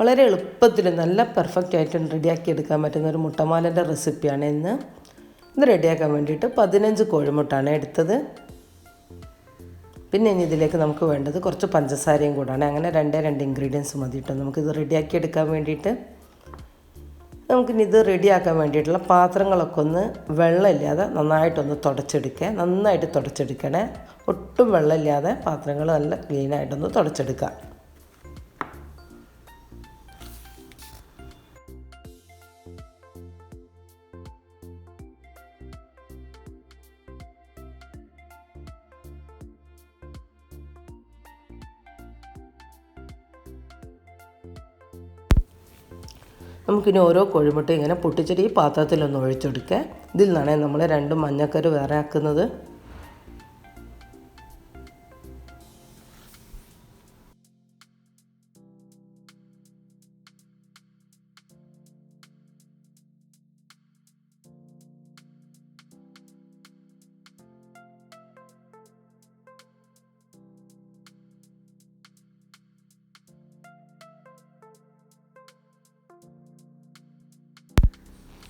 വളരെ എളുപ്പത്തിൽ നല്ല പെർഫെക്റ്റ് ആയിട്ട് റെഡിയാക്കി എടുക്കാൻ പറ്റുന്ന ഒരു മുട്ടമാലന്റെ റെസിപ്പിയാണ് ഇന്ന്. ഇത് റെഡിയാക്കാൻ വേണ്ടിയിട്ട് പതിനഞ്ച് കോഴിമുട്ടാണ് എടുത്തത്. പിന്നെ ഇനി ഇതിലേക്ക് നമുക്ക് വേണ്ടത് കുറച്ച് പഞ്ചസാരയും കൂടാണ്. അങ്ങനെ രണ്ടേ രണ്ട് ഇൻഗ്രീഡിയൻസ് മതി കേട്ടോ നമുക്കിത് റെഡിയാക്കി എടുക്കാൻ വേണ്ടിയിട്ട്. നമുക്കിനി ഇത് റെഡിയാക്കാൻ വേണ്ടിയിട്ടുള്ള പാത്രങ്ങളൊക്കെ ഒന്ന് വെള്ളമില്ലാതെ നന്നായിട്ടൊന്ന് തുടച്ചെടുക്കുക. നന്നായിട്ട് തുടച്ചെടുക്കണേ. ഒട്ടും വെള്ളമില്ലാതെ പാത്രങ്ങൾ നല്ല ക്ലീനായിട്ടൊന്ന് തുടച്ചെടുക്കുക. നമുക്കിനി ഓരോ കോഴിമുട്ട ഇങ്ങനെ പൊട്ടിച്ചിട്ട് ഈ പാത്രത്തിലൊന്ന് ഒഴിച്ചെടുക്കുക ഇതിൽ നിന്നാണ് നമ്മൾ രണ്ട് മഞ്ഞക്കറി വേറെ ആക്കുന്നത്.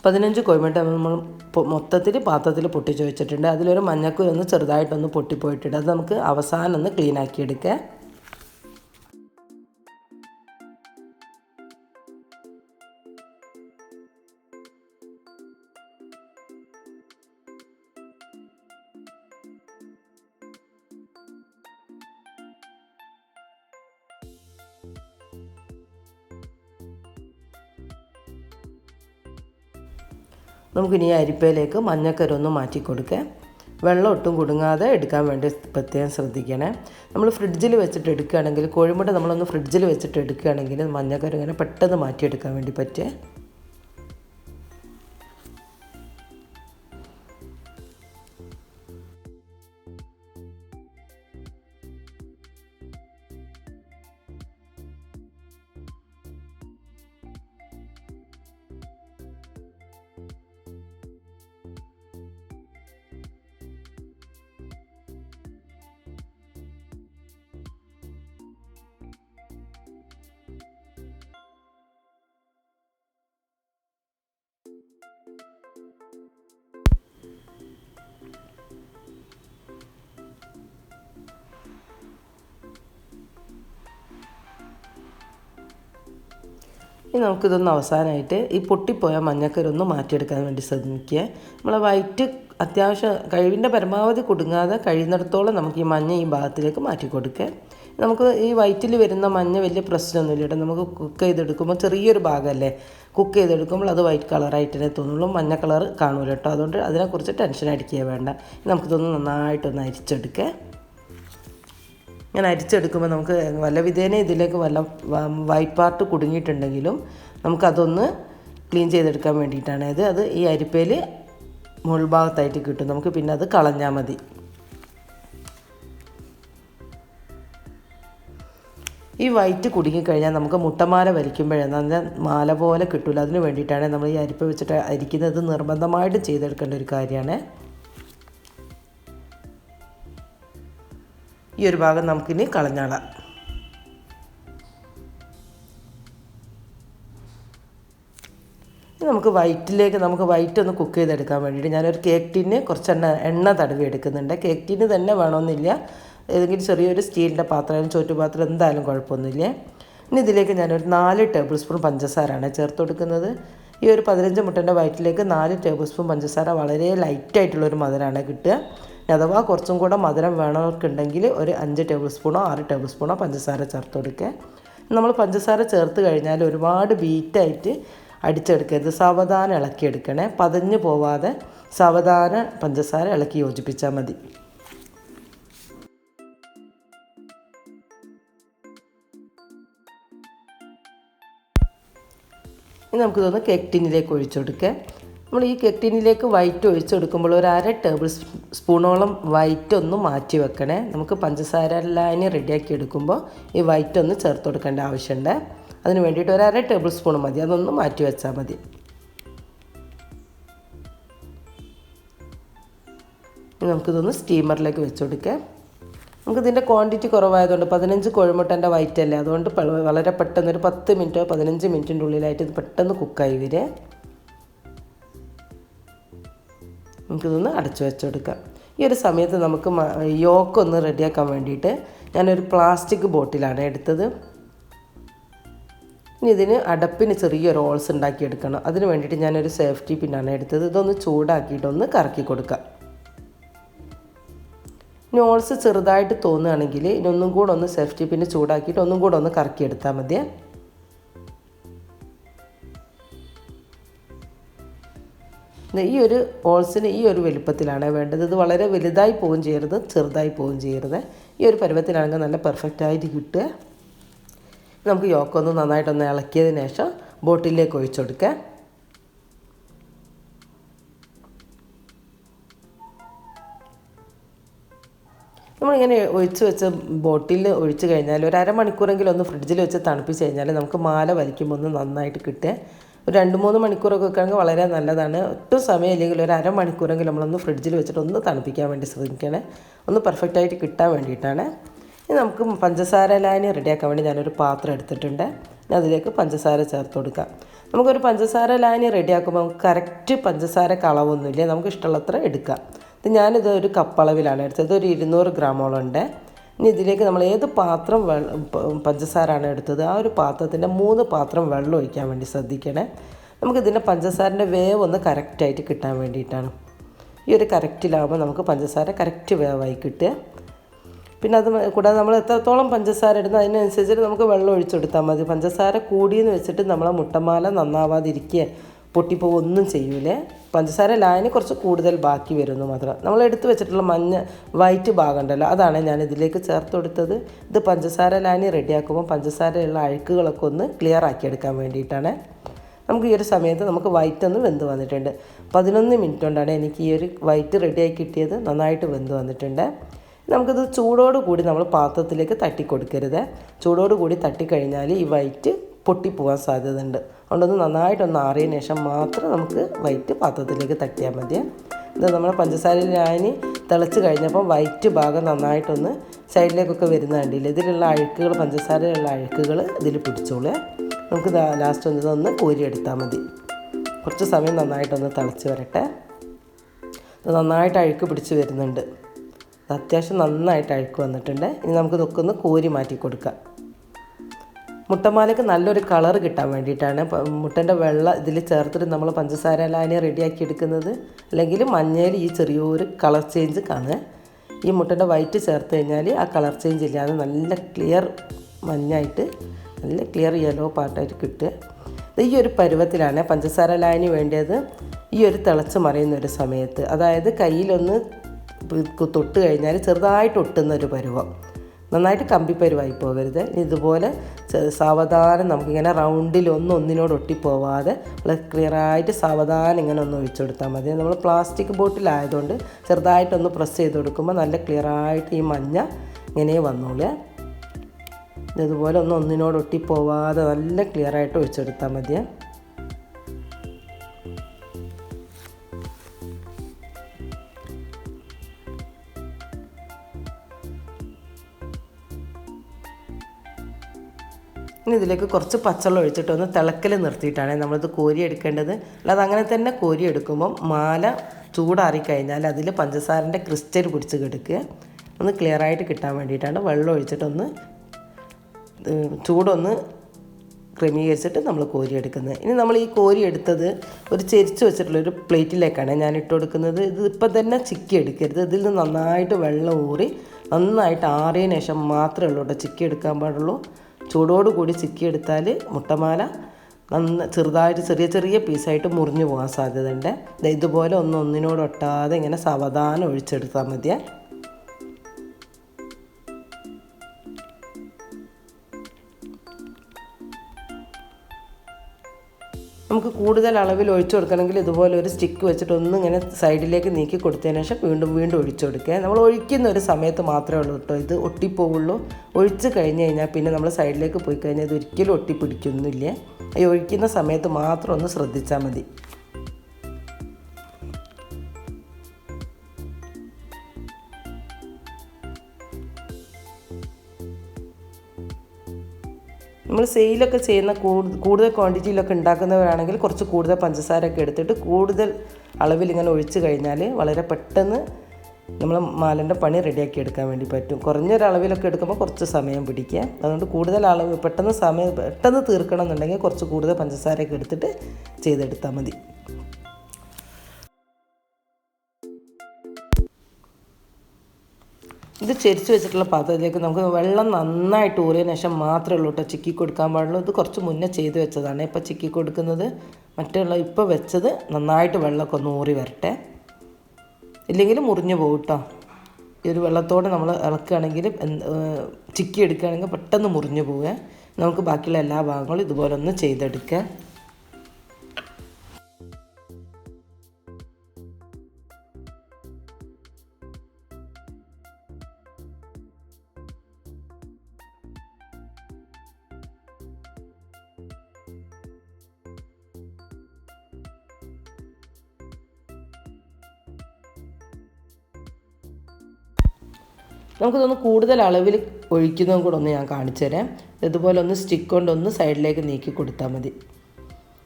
പതിനഞ്ച് കോഴിമുട്ട നമ്മൾ മൊത്തത്തിൽ പാത്രത്തിൽ പൊട്ടിച്ച് വെച്ചിട്ടുണ്ട്. അതിലൊരു മഞ്ഞക്കുരു ഒന്ന് ചെറുതായിട്ടൊന്ന് പൊട്ടിപ്പോയിട്ടുണ്ട്. അത് നമുക്ക് അവസാനം ഒന്ന് ക്ലീൻ ആക്കി എടുക്കുക നമുക്കിനി അരിപ്പയിലേക്ക് മഞ്ഞക്കരൊന്ന് മാറ്റി കൊടുക്കുക വെള്ളം ഒട്ടും കുടുങ്ങാതെ എടുക്കാൻ വേണ്ടി പ്രത്യേകം ശ്രദ്ധിക്കണേ. നമ്മൾ ഫ്രിഡ്ജിൽ വെച്ചിട്ട് എടുക്കുകയാണെങ്കിൽ കോഴിമുട്ട നമ്മളൊന്ന് ഫ്രിഡ്ജിൽ വെച്ചിട്ട് എടുക്കുകയാണെങ്കിൽ മഞ്ഞക്കര ഇങ്ങനെ പെട്ടെന്ന് മാറ്റിയെടുക്കാൻ വേണ്ടി പറ്റുക ഇനി നമുക്കിതൊന്ന് അവസാനമായിട്ട് ഈ പൊട്ടിപ്പോയ മഞ്ഞക്കരൊന്ന് മാറ്റിയെടുക്കാൻ വേണ്ടി ശ്രമിക്കുക. നമ്മളെ വൈറ്റ് അത്യാവശ്യം കഴിവിന്റെ പരമാവധി കുടുങ്ങാതെ കഴിയുന്നിടത്തോളം നമുക്ക് ഈ മഞ്ഞ ഈ ഭാഗത്തിലേക്ക് മാറ്റി കൊടുക്കുക. നമുക്ക് ഈ വയറ്റിൽ വരുന്ന മഞ്ഞ വലിയ പ്രശ്നമൊന്നുമില്ല കേട്ടോ. നമുക്ക് കുക്ക് ചെയ്തെടുക്കുമ്പോൾ ചെറിയൊരു ഭാഗമല്ലേ? കുക്ക് ചെയ്തെടുക്കുമ്പോൾ അത് വൈറ്റ് കളറായിട്ട് തന്നെ തോന്നുള്ളൂ. മഞ്ഞ കളർ കാണൂല കേട്ടോ. അതുകൊണ്ട് അതിനെക്കുറിച്ച് ടെൻഷൻ അടിക്കുക വേണ്ട. നമുക്കിതൊന്ന് നന്നായിട്ടൊന്ന് അരിച്ചെടുക്കുക. ഇങ്ങനെ അരിച്ചെടുക്കുമ്പോൾ നമുക്ക് വല്ല വിധേന ഇതിലേക്ക് വല്ല വൈറ്റ് പാർട്ട് കുടുങ്ങിയിട്ടുണ്ടെങ്കിലും നമുക്കതൊന്ന് ക്ലീൻ ചെയ്തെടുക്കാൻ വേണ്ടിയിട്ടാണ്. അത് അത് ഈ അരിപ്പയിൽ മുൾഭാഗത്തായിട്ട് കിട്ടും. നമുക്ക് പിന്നെ അത് കളഞ്ഞാൽ മതി. ഈ വൈറ്റ് കുടുങ്ങിക്കഴിഞ്ഞാൽ നമുക്ക് മുട്ടമാല വലിക്കുമ്പോഴാണ്. നല്ല മാല പോലെ കിട്ടില്ല അതിന് വേണ്ടിയിട്ടാണ് നമ്മൾ ഈ അരിപ്പ വെച്ചിട്ട് അരിക്കുന്നത്. നിർബന്ധമായിട്ട് ചെയ്തെടുക്കേണ്ട ഒരു കാര്യമാണ്. ഈ ഒരു ഭാഗം നമുക്കിനി കളഞ്ഞാളാം. നമുക്ക് വൈറ്റിലേക്ക് നമുക്ക് വൈറ്റ് ഒന്ന് കുക്ക് ചെയ്തെടുക്കാൻ വേണ്ടിയിട്ട് ഞാനൊരു കേക്ക് ടീന് കുറച്ച് എണ്ണ എണ്ണ തടവി എടുക്കുന്നുണ്ട്. കേക്ക് ടീന് തന്നെ വേണമെന്നില്ല ഏതെങ്കിലും ചെറിയൊരു സ്റ്റീലിന്റെ പാത്രം ചോറ്റുപാത്രം എന്തായാലും കുഴപ്പമൊന്നുമില്ല. ഇനി ഇതിലേക്ക് ഞാനൊരു നാല് ടേബിൾ സ്പൂൺ പഞ്ചസാരയാണ് ചേർത്ത് കൊടുക്കുന്നത്. ഈ ഒരു പതിനഞ്ച് മുട്ടന്റെ വയറ്റിലേക്ക് നാല് ടേബിൾ സ്പൂൺ പഞ്ചസാര വളരെ ലൈറ്റായിട്ടുള്ളൊരു മധുരമാണ് കിട്ടുക. അഥവാ കുറച്ചും കൂടെ മധുരം വേണമെന്നുണ്ടെങ്കിൽ ഒരു അഞ്ച് ടേബിൾ സ്പൂണോ ആറ് ടേബിൾ സ്പൂണോ പഞ്ചസാര ചേർത്ത് കൊടുക്കുക നമ്മൾ പഞ്ചസാര ചേർത്ത് കഴിഞ്ഞാൽ ഒരുപാട് ബീറ്റായിട്ട് അടിച്ചെടുക്കരുത്. സാവധാനം ഇളക്കിയെടുക്കണേ. പതഞ്ഞു പോവാതെ സാവധാനം പഞ്ചസാര ഇളക്കി യോജിപ്പിച്ചാൽ മതി. ഇനി നമുക്കിതൊന്ന് കേക്ക് ടിന്നിലേക്ക് ഒഴിച്ചു കൊടുക്കുക. നമ്മൾ ഈ കെറ്റിനിലേക്ക് വൈറ്റ് ഒഴിച്ച് കൊടുക്കുമ്പോൾ ഒരു അര ടേബിൾ സ്പൂണോളം വൈറ്റ് ഒന്ന് മാറ്റി വെക്കണേ. നമുക്ക് പഞ്ചസാര ലൈന് റെഡിയാക്കി എടുക്കുമ്പോൾ ഈ വൈറ്റ് ഒന്ന് ചേർത്ത് കൊടുക്കേണ്ട ആവശ്യമുണ്ട്. അതിന് വേണ്ടിയിട്ട് ഒരു അര ടേബിൾ സ്പൂൺ മതി. അതൊന്ന് മാറ്റി വെച്ചാൽ മതി. നമുക്കിതൊന്ന് സ്റ്റീമറിലേക്ക് വെച്ച് കൊടുക്കാം. നമുക്കിതിന്റെ ക്വാണ്ടിറ്റി കുറവായതുകൊണ്ട് പതിനഞ്ച് കോഴിമുട്ടന്റെ വൈറ്റ് അല്ലേ അതുകൊണ്ട് വളരെ പെട്ടെന്ന് ഒരു പത്ത് മിനിറ്റോ പതിനഞ്ച് മിനിറ്റിന്റെ ഉള്ളിലായിട്ട് ഇത് പെട്ടെന്ന് കുക്കായി വരെ നമുക്കിതൊന്ന് അടച്ചു വെച്ചെടുക്കാം. ഈ ഒരു സമയത്ത് നമുക്ക് യോക്ക് ഒന്ന് റെഡിയാക്കാൻ വേണ്ടിയിട്ട് ഞാനൊരു പ്ലാസ്റ്റിക് ബോട്ടിലാണ് എടുത്തത്. ഇനി ഇതിന് അടപ്പിന് ചെറിയൊരു ഹോൾസ് ഉണ്ടാക്കിയെടുക്കണം. അതിന് വേണ്ടിയിട്ട് ഞാനൊരു സേഫ്റ്റി പിന്നാണ് എടുത്തത്. ഇതൊന്ന് ചൂടാക്കിയിട്ടൊന്ന് കറക്കി കൊടുക്കാം. ഇനി ഹോൾസ് ചെറുതായിട്ട് തോന്നുകയാണെങ്കിൽ ഇനി ഒന്നും കൂടെ ഒന്ന് സേഫ്റ്റി പിന്നെ ചൂടാക്കിയിട്ട് ഒന്നും കൂടെ ഒന്ന് കറക്കിയെടുത്താൽ മതിയേ. ഈ ഒരു ഹോൾസിന് ഈ ഒരു വലുപ്പത്തിലാണ് വേണ്ടത്. ഇത് വളരെ വലുതായി പോവുകയും ചെയ്യരുത് ചെറുതായി പോവുകയും ചെയ്യരുത്. ഈ ഒരു പരുവത്തിലാണെങ്കിൽ നല്ല പെർഫെക്റ്റ് ആയിട്ട് കിട്ടുക. നമുക്ക് യോക്കൊന്ന് നന്നായിട്ടൊന്ന് ഇളക്കിയതിന് ശേഷം ബോട്ടിലേക്ക് ഒഴിച്ചെടുക്കുക നമ്മളിങ്ങനെ ഒഴിച്ച് വെച്ച് ബോട്ടിൽ ഒഴിച്ച് കഴിഞ്ഞാൽ ഒരു അരമണിക്കൂറെങ്കിലും ഒന്ന് ഫ്രിഡ്ജിൽ വെച്ച് തണുപ്പിച്ച് കഴിഞ്ഞാൽ നമുക്ക് മാല വലിക്കുമ്പോൾ ഒന്ന് നന്നായിട്ട് കിട്ടുക. ഒരു രണ്ട് മൂന്ന് മണിക്കൂറൊക്കെ വെക്കുകയാണെങ്കിൽ വളരെ നല്ലതാണ്. ഒട്ടും സമയമില്ലെങ്കിൽ ഒരു അരമണിക്കൂറെങ്കിലും നമ്മളൊന്ന് ഫ്രിഡ്ജിൽ വെച്ചിട്ട് ഒന്ന് തണുപ്പിക്കാൻ വേണ്ടി ശ്രമിക്കണേ ഒന്ന് പെർഫെക്റ്റായിട്ട് കിട്ടാൻ വേണ്ടിയിട്ടാണ്. ഇനി നമുക്ക് പഞ്ചസാര ലായനി റെഡിയാക്കാൻ വേണ്ടി ഞാനൊരു പാത്രം എടുത്തിട്ടുണ്ട്. ഞാൻ അതിലേക്ക് പഞ്ചസാര ചേർത്ത് കൊടുക്കാം. നമുക്കൊരു പഞ്ചസാര ലായനി റെഡിയാക്കുമ്പോൾ നമുക്ക് കറക്റ്റ് പഞ്ചസാര കളവൊന്നുമില്ല. നമുക്ക് ഇഷ്ടമുള്ളത്ര എടുക്കാം. ഇത് ഞാനിത് ഒരു കപ്പളവിലാണ് എടുത്തത്. ഒരു ഇരുന്നൂറ് ഗ്രാമോളം ഉണ്ട്. ഇനി ഇതിലേക്ക് നമ്മൾ ഏത് പാത്രം പഞ്ചസാരാണ് എടുത്തത്? ആ ഒരു പാത്രത്തിന്റെ മൂന്ന് പാത്രം വെള്ളം ഒഴിക്കാൻ വേണ്ടി ശ്രദ്ധിക്കണേ. നമുക്കിതിന്റെ പഞ്ചസാരന്റെ വേവ് ഒന്ന് കറക്റ്റായിട്ട് കിട്ടാൻ വേണ്ടിയിട്ടാണ്. ഈ ഒരു കറക്റ്റിലാകുമ്പോൾ നമുക്ക് പഞ്ചസാര കറക്റ്റ് വേവായി കിട്ടുക. പിന്നെ അത് കൂടാതെ നമ്മൾ എത്രത്തോളം പഞ്ചസാര ഇടുന്നു അതിനനുസരിച്ചിട്ട് നമുക്ക് വെള്ളം ഒഴിച്ചെടുത്താൽ മതി. പഞ്ചസാര കൂടിയെന്ന് വെച്ചിട്ട് നമ്മളെ മുട്ടമാല നന്നാവാതിരിക്കുക. പൊട്ടിപ്പോവുക ഒന്നും ചെയ്യൂലേ. പഞ്ചസാര ലായനി കുറച്ച് കൂടുതൽ ബാക്കി വരുന്നു മാത്രം. നമ്മൾ എടുത്തു വെച്ചിട്ടുള്ള മഞ്ഞ വൈറ്റ് ഭാഗം ഉണ്ടല്ലോ അതാണ് ഞാൻ ഇതിലേക്ക് ചേർത്ത് കൊടുത്തത്. ഇത് പഞ്ചസാര ലായനി റെഡിയാക്കുമ്പോൾ പഞ്ചസാരയുള്ള അഴുക്കുകളൊക്കെ ഒന്ന് ക്ലിയർ ആക്കിയെടുക്കാൻ വേണ്ടിയിട്ടാണ്. നമുക്ക് ഈ ഒരു സമയത്ത് നമുക്ക് വൈറ്റ് ഒന്ന് വെന്ത് വന്നിട്ടുണ്ട്. പതിനൊന്ന് മിനിറ്റ് കൊണ്ടാണ് എനിക്ക് ഈ ഒരു വൈറ്റ് റെഡിയായി കിട്ടിയത്. നന്നായിട്ട് വെന്ത് വന്നിട്ടുണ്ട്. നമുക്കിത് ചൂടോട് കൂടി നമ്മൾ പാത്രത്തിലേക്ക് തട്ടി കൊടുക്കരുത് ചൂടോട് കൂടി തട്ടിക്കഴിഞ്ഞാൽ ഈ വൈറ്റ് പൊട്ടിപ്പോകാൻ സാധ്യതയുണ്ട്. അതുകൊണ്ടൊന്ന് നന്നായിട്ടൊന്ന് ആറിയതിന് ശേഷം മാത്രം നമുക്ക് വൈറ്റ് പാത്രത്തിലേക്ക് തട്ടിയാൽ മതി. ഇത് നമ്മുടെ പഞ്ചസാര ലായനി തിളച്ച് കഴിഞ്ഞപ്പോൾ വൈറ്റ് ഭാഗം നന്നായിട്ടൊന്ന് സൈഡിലേക്കൊക്കെ വരുന്ന കണ്ടില്ല ഇതിലുള്ള അഴുക്കുകൾ പഞ്ചസാരയിലുള്ള അഴുക്കുകൾ ഇതിൽ പിടിച്ചോളേ. നമുക്ക് ലാസ്റ്റ് ഒന്ന് ഇതൊന്ന് കോരിയെടുത്താൽ മതി. കുറച്ച് സമയം നന്നായിട്ടൊന്ന് തിളച്ച് വരട്ടെ. നന്നായിട്ട് അഴുക്ക് പിടിച്ച് വരുന്നുണ്ട്. അത്യാവശ്യം നന്നായിട്ട് അഴുക്ക് വന്നിട്ടുണ്ട്. ഇനി നമുക്കിതൊക്കെ ഒന്ന് കോരി മാറ്റി കൊടുക്കാം. മുട്ടമാലയ്ക്ക് നല്ലൊരു കളർ കിട്ടാൻ വേണ്ടിയിട്ടാണ്. മുട്ടന്റെ വെള്ള ഇതിൽ ചേർത്തിട്ട് നമ്മൾ പഞ്ചസാര ലായനി റെഡിയാക്കി എടുക്കുന്നത്. അല്ലെങ്കിൽ മഞ്ഞയിൽ ഈ ചെറിയൊരു കളർ ചേഞ്ച് കാണുക. ഈ മുട്ടന്റെ വൈറ്റ് ചേർത്ത് കഴിഞ്ഞാൽ ആ കളർ ചേഞ്ച് ഇല്ലാതെ നല്ല ക്ലിയർ മഞ്ഞായിട്ട് നല്ല ക്ലിയർ യെല്ലോ പാർട്ടായിട്ട് കിട്ടുക. ഈ ഒരു പരുവത്തിലാണ് പഞ്ചസാര ലായനി വേണ്ടത് ഈ ഒരു തിളച്ച് മറിയുന്ന ഒരു സമയത്ത്. അതായത് കയ്യിലൊന്ന് തൊട്ട് കഴിഞ്ഞാൽ ചെറുതായിട്ട് ഒട്ടുന്ന ഒരു പരുവം. നന്നായിട്ട് കമ്പിപ്പരുവായി പോകരുത്. ഇതുപോലെ സാവധാനം നമുക്കിങ്ങനെ റൗണ്ടിൽ ഒന്നും ഒന്നിനോട് ഒട്ടിപ്പോവാതെ വളരെ ക്ലിയറായിട്ട് സാവധാനം ഇങ്ങനെ ഒന്ന് ഒഴിച്ചു കൊടുത്താൽ മതി. നമ്മൾ പ്ലാസ്റ്റിക് ബോട്ടിലായതുകൊണ്ട് ചെറുതായിട്ടൊന്ന് പ്രസ് ചെയ്ത് കൊടുക്കുമ്പോൾ നല്ല ക്ലിയറായിട്ട് ഈ മഞ്ഞ ഇങ്ങനെ വന്നോളൂ ഇതുപോലെ ഒന്ന് ഒന്നിനോട് ഒട്ടിപ്പോവാതെ നല്ല ക്ലിയറായിട്ട് ഒഴിച്ചെടുത്താൽ മതിയേ. ഇനി ഇതിലേക്ക് കുറച്ച് പച്ചവെള്ളം ഒഴിച്ചിട്ട് ഒന്ന് തിളക്കൽ നിർത്തിയിട്ടാണ് നമ്മളിത് കോരി എടുക്കേണ്ടത്. അല്ലാതെ അങ്ങനെ തന്നെ കോരി എടുക്കുമ്പം മാല ചൂടാറി കഴിഞ്ഞാൽ അതിൽ പഞ്ചസാരന്റെ ക്രിസ്റ്റൽ പിടിച്ച് കിടക്കുക. ഒന്ന് ക്ലിയർ ആയിട്ട് കിട്ടാൻ വേണ്ടിയിട്ടാണ് വെള്ളം ഒഴിച്ചിട്ടൊന്ന് ചൂടൊന്ന് ക്രമീകരിച്ചിട്ട് നമ്മൾ കോരിയെടുക്കുന്നത് ഇനി നമ്മൾ ഈ കോരി എടുത്തത് ഒരു ചെരിച്ച് വെച്ചിട്ടുള്ള ഒരു പ്ലേറ്റിലേക്കാണ് ഞാൻ ഇട്ട് കൊടുക്കുന്നത്. ഇത് ഇപ്പം തന്നെ ചിക്കി എടുക്കരുത്. ഇതിൽ നിന്ന് നന്നായിട്ട് വെള്ളം ഊറി നന്നായിട്ട് ആറിയതിനു ശേഷം മാത്രമേ ഉള്ളൂ കേട്ടോ ചിക്കി എടുക്കാൻ പാടുള്ളൂ. ചൂടോട് കൂടി ചിക്കി എടുത്താൽ മുട്ടമാല നന്ന ചെറുതായിട്ട് ചെറിയ ചെറിയ പീസായിട്ട് മുറിഞ്ഞു പോകാൻ സാധ്യതയുണ്ട്. ഇതുപോലെ ഒന്ന് ഒന്നിനോട് ഒട്ടാതെ ഇങ്ങനെ സാവധാനം ഒഴിച്ചെടുത്താൽ മതിയേ. കൂടുതൽ അളവിൽ ഒഴിച്ചു കൊടുക്കണമെങ്കിൽ ഇതുപോലെ ഒരു സ്റ്റിക്ക് വെച്ചിട്ട് ഒന്ന് ഇങ്ങനെ സൈഡിലേക്ക് നീക്കി കൊടുത്തതിന് ശേഷം വീണ്ടും വീണ്ടും ഒഴിച്ചു കൊടുക്കുക. നമ്മൾ ഒഴിക്കുന്ന ഒരു സമയത്ത് മാത്രമേ ഉള്ളൂ കേട്ടോ. ഇത് ഒട്ടിപ്പോവുള്ളൂ. ഒഴിച്ച് കഴിഞ്ഞ് കഴിഞ്ഞാൽ പിന്നെ നമ്മൾ സൈഡിലേക്ക് പോയി കഴിഞ്ഞാൽ ഇത് ഒരിക്കലും ഒട്ടിപ്പിടിക്കുന്നില്ല. ഈ ഒഴിക്കുന്ന സമയത്ത് മാത്രം ഒന്ന് ശ്രദ്ധിച്ചാൽ മതി. നമ്മൾ സെയിലൊക്കെ ചെയ്യുന്ന കൂടു- കൂടുതൽ ക്വാണ്ടിറ്റിയിലൊക്കെ ഉണ്ടാക്കുന്നവരാണെങ്കിൽ കുറച്ച് കൂടുതൽ പഞ്ചസാരയൊക്കെ എടുത്തിട്ട് കൂടുതൽ അളവിൽ ഇങ്ങനെ ഒഴിച്ച് കഴിഞ്ഞാൽ വളരെ പെട്ടെന്ന് നമ്മൾ മാലന്റെ പണി റെഡിയാക്കി എടുക്കാൻ വേണ്ടി പറ്റും. കുറഞ്ഞൊരളവിലൊക്കെ എടുക്കുമ്പോൾ കുറച്ച് സമയം പിടിക്കുക. അതുകൊണ്ട് കൂടുതൽ അളവ് പെട്ടെന്ന് സമയം പെട്ടെന്ന് തീർക്കണം എന്നുണ്ടെങ്കിൽ കുറച്ച് കൂടുതൽ പഞ്ചസാരയൊക്കെ എടുത്തിട്ട് ചെയ്തെടുത്താൽ മതി. ഇത് ചെരിച്ച് വെച്ചിട്ടുള്ള പാത്രത്തിലേക്ക് നമുക്ക് വെള്ളം നന്നായിട്ട് ഊറിയതിന് ശേഷം മാത്രമേ ഉള്ളൂ കേട്ടോ ചിക്കി കൊടുക്കാൻ പാടുള്ളൂ. ഇത് കുറച്ച് മുന്നേ ചെയ്ത് വെച്ചതാണ്. ഇപ്പോൾ ചിക്കി കൊടുക്കുന്നത് മറ്റുള്ള ഇപ്പോൾ വെച്ചത് നന്നായിട്ട് വെള്ളമൊക്കെ ഒന്ന് ഊറി വരട്ടെ. ഇല്ലെങ്കിൽ മുറിഞ്ഞു പോകും കേട്ടോ. ഈ ഒരു വെള്ളത്തോടെ നമ്മൾ ഇളക്കുകയാണെങ്കിൽ ചിക്കി എടുക്കുകയാണെങ്കിൽ പെട്ടെന്ന് മുറിഞ്ഞു പോവുക. നമുക്ക് ബാക്കിയുള്ള എല്ലാ ഭാഗങ്ങളും ഇതുപോലെ ഒന്ന് ചെയ്തെടുക്കുക. നമുക്കിതൊന്ന് കൂടുതൽ അളവിൽ ഒഴിക്കുന്നതും കൂടെ ഒന്ന് ഞാൻ കാണിച്ചു തരാം. ഇതുപോലെ ഒന്ന് സ്റ്റിക്ക് കൊണ്ടൊന്ന് സൈഡിലേക്ക് നീക്കി കൊടുത്താൽ മതി.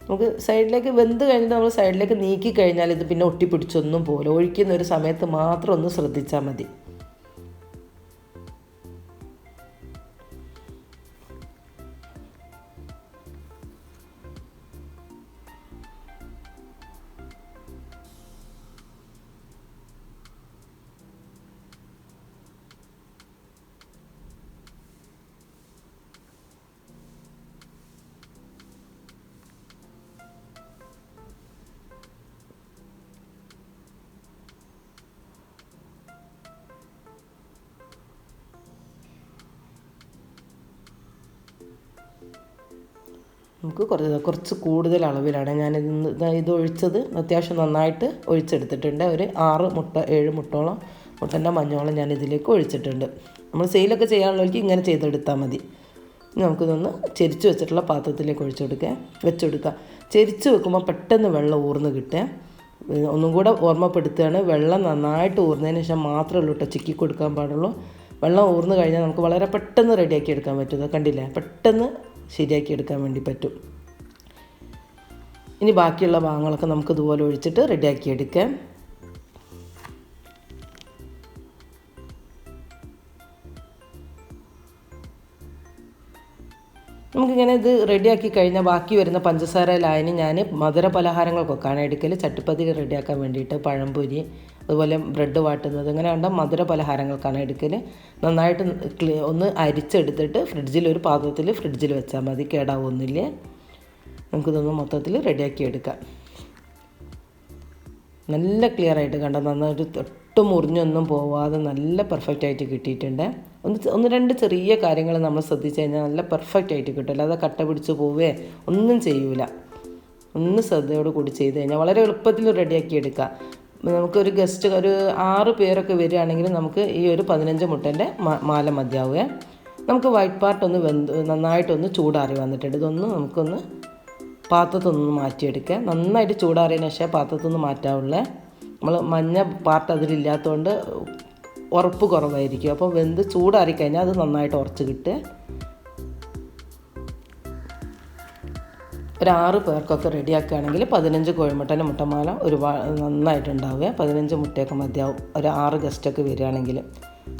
നമുക്ക് സൈഡിലേക്ക് വെന്ത് കഴിഞ്ഞിട്ട് നമ്മൾ സൈഡിലേക്ക് നീക്കി കഴിഞ്ഞാൽ ഇത് പിന്നെ ഒട്ടിപ്പിടിച്ചൊന്നും പോലെ ഒഴിക്കുന്ന ഒരു സമയത്ത് മാത്രം ഒന്ന് ശ്രദ്ധിച്ചാൽ മതി. നമുക്ക് കുറച്ച് കുറച്ച് കൂടുതൽ അളവിലാണ്. ഞാൻ ഇത് ഒഴിച്ചത് അത്യാവശ്യം നന്നായിട്ട് ഒഴിച്ചെടുത്തിട്ടുണ്ട്. ഒരു ആറ് മുട്ട ഏഴ് മുട്ടോളം മുട്ടന്റെ മഞ്ഞോളം ഞാൻ ഇതിലേക്ക് ഒഴിച്ചിട്ടുണ്ട്. നമ്മൾ സെയിലൊക്കെ ചെയ്യാനുള്ളവർക്ക് ഇങ്ങനെ ചെയ്തെടുത്താൽ മതി. നമുക്കിതൊന്ന് ചെരിച്ച് വെച്ചിട്ടുള്ള പാത്രത്തിലേക്ക് ഒഴിച്ചു കൊടുക്കുക വെച്ചെടുക്കുക ചെരിച്ച് വെക്കുമ്പോൾ പെട്ടെന്ന് വെള്ളം ഊർന്ന് കിട്ടുക. ഒന്നും കൂടെ ഓർമ്മപ്പെടുത്തുകയാണ്. വെള്ളം നന്നായിട്ട് ഊർന്നതിന് ശേഷം മാത്രമേ ഉള്ളൂ കേട്ടോ ചിക്കി കൊടുക്കാൻ പാടുള്ളൂ. വെള്ളം ഊർന്ന് കഴിഞ്ഞാൽ നമുക്ക് വളരെ പെട്ടെന്ന് റെഡിയാക്കി എടുക്കാൻ പറ്റുന്നത് കണ്ടില്ലേ? പെട്ടെന്ന് ശരിയാക്കി എടുക്കാൻ വേണ്ടി പറ്റും. ഇനി ബാക്കിയുള്ള ഭാഗങ്ങളൊക്കെ നമുക്ക് ഇതുപോലെ ഒഴിച്ചിട്ട് റെഡിയാക്കി എടുക്കാം. നമുക്കിങ്ങനെ ഇത് റെഡിയാക്കി കഴിഞ്ഞാൽ ബാക്കി വരുന്ന പഞ്ചസാര ലായനി ഞാൻ മധുര പലഹാരങ്ങൾക്കൊക്കെയാണ് എടുക്കൽ ചട്ടിപ്പത്തിരി റെഡിയാക്കാൻ വേണ്ടിയിട്ട് പഴംപൊരി അതുപോലെ ബ്രെഡ് വാട്ടുന്നത്. അങ്ങനെ കണ്ട മധുര പലഹാരങ്ങൾക്കാണ് എടുക്കൽ നന്നായിട്ട് ഒന്ന് അരിച്ചെടുത്തിട്ട് ഫ്രിഡ്ജിൽ ഒരു പാത്രത്തിൽ ഫ്രിഡ്ജിൽ വെച്ചാൽ മതി. കേടാവൊന്നുമില്ല. നമുക്കിതൊന്ന് മൊത്തത്തിൽ റെഡിയാക്കി എടുക്കാം. നല്ല ക്ലിയർ ആയിട്ട് കണ്ട? നന്നായിട്ട് തൊട്ട് മുറിഞ്ഞൊന്നും പോവാതെ നല്ല പെർഫെക്റ്റ് ആയിട്ട് കിട്ടിയിട്ടുണ്ട്. ഒന്ന് ഒന്ന് രണ്ട് ചെറിയ കാര്യങ്ങൾ നമ്മൾ ശ്രദ്ധിച്ചു കഴിഞ്ഞാൽ നല്ല പെർഫെക്റ്റ് ആയിട്ട് കിട്ടും. അല്ലാതെ കട്ട പിടിച്ച് പോവേ ഒന്നും ചെയ്യൂല. ഒന്ന് ശ്രദ്ധയോട് കൂടി ചെയ്ത് കഴിഞ്ഞാൽ വളരെ എളുപ്പത്തിൽ റെഡിയാക്കി എടുക്കാം. നമുക്കൊരു ഗസ്റ്റ് ഒരു ആറ് പേരൊക്കെ വരികയാണെങ്കിൽ നമുക്ക് ഈ ഒരു പതിനഞ്ച് മുട്ടന്റെ മാല മതിയാവുക നമുക്ക് വൈറ്റ് പാർട്ടൊന്ന് വെന്ത് നന്നായിട്ടൊന്ന് ചൂടാറി വന്നിട്ടുണ്ട്. ഇതൊന്ന് നമുക്കൊന്ന് പാത്രത്തൊന്ന് മാറ്റിയെടുക്കുക. നന്നായിട്ട് ചൂടാറിയതിന് ശേഷം പാത്രത്തൊന്ന് മാറ്റാവുള്ളേ. നമ്മൾ മഞ്ഞ പാർട്ട് അതിലില്ലാത്തതുകൊണ്ട് ഉറപ്പ് കുറവായിരിക്കും. അപ്പോൾ വെന്ത് ചൂടാറി കഴിഞ്ഞാൽ അത് നന്നായിട്ട് ഉറച്ച് കിട്ടുക. ഒരു ആറ് പേർക്കൊക്കെ റെഡിയാക്കുകയാണെങ്കിൽ പതിനഞ്ച് കോഴിമുട്ടന്റെ മുട്ടമാല ഒരുപാട് നന്നായിട്ടുണ്ടാവുക. പതിനഞ്ച് മുട്ടയൊക്കെ മതിയാവും. ഒരു ആറ് ഗസ്റ്റൊക്കെ വരികയാണെങ്കിൽ.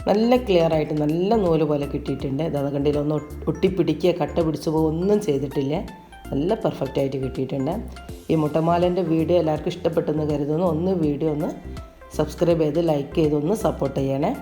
നല്ല ക്ലിയർ ആയിട്ട് നല്ല നൂൽ പോലെ കിട്ടിയിട്ടുണ്ട്. ഇത് കണ്ടില്ല? ഒന്ന് ഒട്ടിപ്പിടിക്കുക കട്ട പിടിച്ചു പോകുക ഒന്നും ചെയ്തിട്ടില്ല. നല്ല പെർഫെക്റ്റ് ആയിട്ട് കിട്ടിയിട്ടുണ്ട്. ഈ മുട്ടമാലന്റെ വീഡിയോ എല്ലാവർക്കും ഇഷ്ടപ്പെട്ടെന്ന് കരുതുന്നു. ഒന്ന് വീഡിയോ ഒന്ന് സബ്സ്ക്രൈബ് ചെയ്ത് ലൈക്ക് ചെയ്ത് ഒന്ന് സപ്പോർട്ട് ചെയ്യണേ.